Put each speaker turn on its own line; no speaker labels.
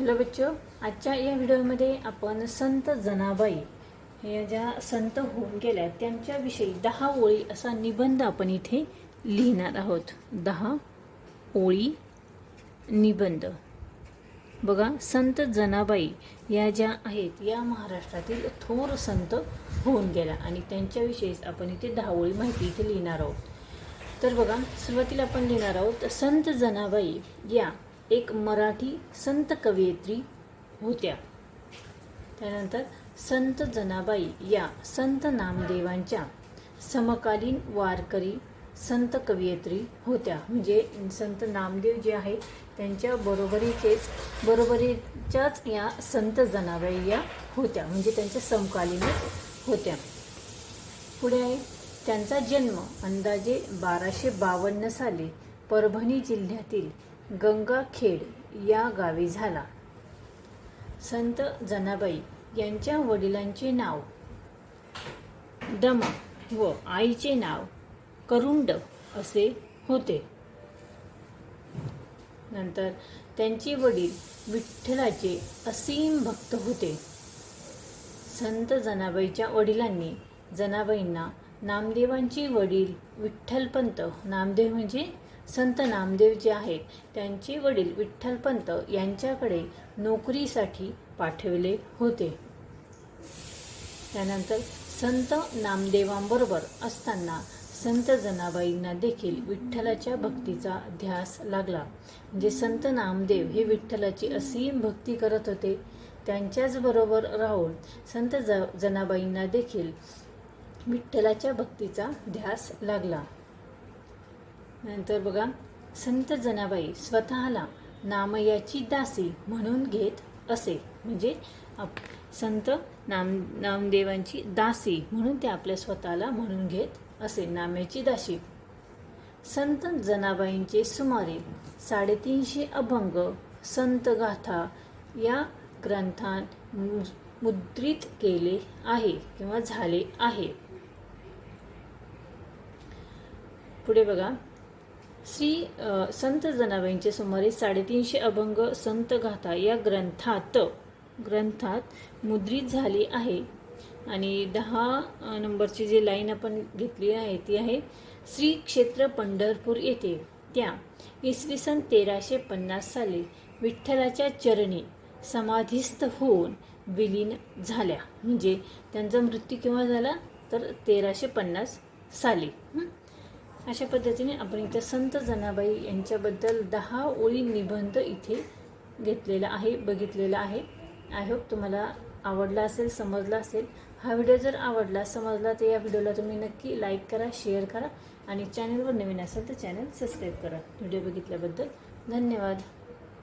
Hello बच्चो आजच्या या व्हिडिओमध्ये आपण संत जनाबाई हे ज्या संत होऊन गेल्या त्यांच्याविषयी दहा ओळी असा निबंध आपण इथे लिहिणार आहोत. दहा ओळी निबंध. बघा संत जनाबाई या ज्या आहेत या महाराष्ट्रातील थोर संत होऊन गेल्या आणि त्यांच्याविषयीच आपण इथे दहा ओळी माहिती इथे लिहिणार आहोत. तर बघा सुरुवातीला आपण लिहिणार आहोत संत जनाबाई या एक मराठी संत कवयित्री होत्या. त्यानंतर संत जनाबाई या संत नामदेवांच्या समकालीन वारकरी संत कवयित्री होत्या. म्हणजे संत नामदेव जे आहेत त्यांच्या बरोबरीचेच बरोबरीच्याच या संत जनाबाई या होत्या. म्हणजे त्यांच्या समकालीनच होत्या. पुढे आहे त्यांचा जन्म अंदाजे बाराशे बावन्न साली परभणी जिल्ह्यातील गंगाखेड या गावी झाला. संत जनाबाई यांच्या वडिलांचे नाव दमा व आईचे नाव करुंड असे होते. नंतर त्यांचे वडील विठ्ठलाचे असीम भक्त होते. संत जनाबाईच्या वडिलांनी जनाबाईंना नामदेवांचे वडील विठ्ठलपंत नामदेव म्हणजे संत नामदेव जे आहेत. त्यांचे वडील विठ्ठलपंत यांच्याकडे नोकरीसाठी पाठविले होते. त्यानंतर संत नामदेवांबरोबर असताना संत जनाबाईंना देखील विठ्ठलाच्या भक्तीचा ध्यास लागला. म्हणजे संत नामदेव हे विठ्ठलाची असीम भक्ती करत होते. त्यांच्याच बरोबर राहून संत ज जनाबाईंना देखील विठ्ठलाच्या भक्तीचा ध्यास लागला. नंतर बघा संत जनाबाई स्वतःला नामयाची दासी म्हणून घेत असे. म्हणजे आप संत नाम नामदेवांची दासी म्हणून ते आपल्या स्वतःला म्हणून घेत असे नाम्याची दासी. संत जनाबाईंचे सुमारे साडेतीनशे अभंग संत गाथा या ग्रंथात मुद्रित केले आहे किंवा झाले आहे. पुढे बघा श्री संत जनाबाईंचे सुमारे साडेतीनशे अभंग संत गाथा या ग्रंथात ग्रंथात मुद्रित झाली आहे. आणि दहा नंबरची जी लाईन आपण घेतली आहे ती आहे श्री क्षेत्र पंढरपूर येथे त्या इसवी सन तेराशे पन्नास साली विठ्ठलाच्या चरणी समाधीस्थ होऊन विलीन झाल्या. म्हणजे त्यांचा मृत्यू केव्हा झाला? तर तेराशे पन्नास साली. अशा पद्धतीने आपण इथं संत जनाबाई यांच्याबद्दल दहा ओळी निबंध इथे घेतलेला आहे बघितलेला आहे. आय होप तुम्हाला आवडला असेल समजला असेल. हा व्हिडिओ जर आवडला समजला तर या व्हिडिओला तुम्ही नक्की लाईक करा शेअर करा आणि चॅनलवर नवीन असेल तर चॅनल सबस्क्राईब करा. व्हिडिओ बघितल्याबद्दल धन्यवाद.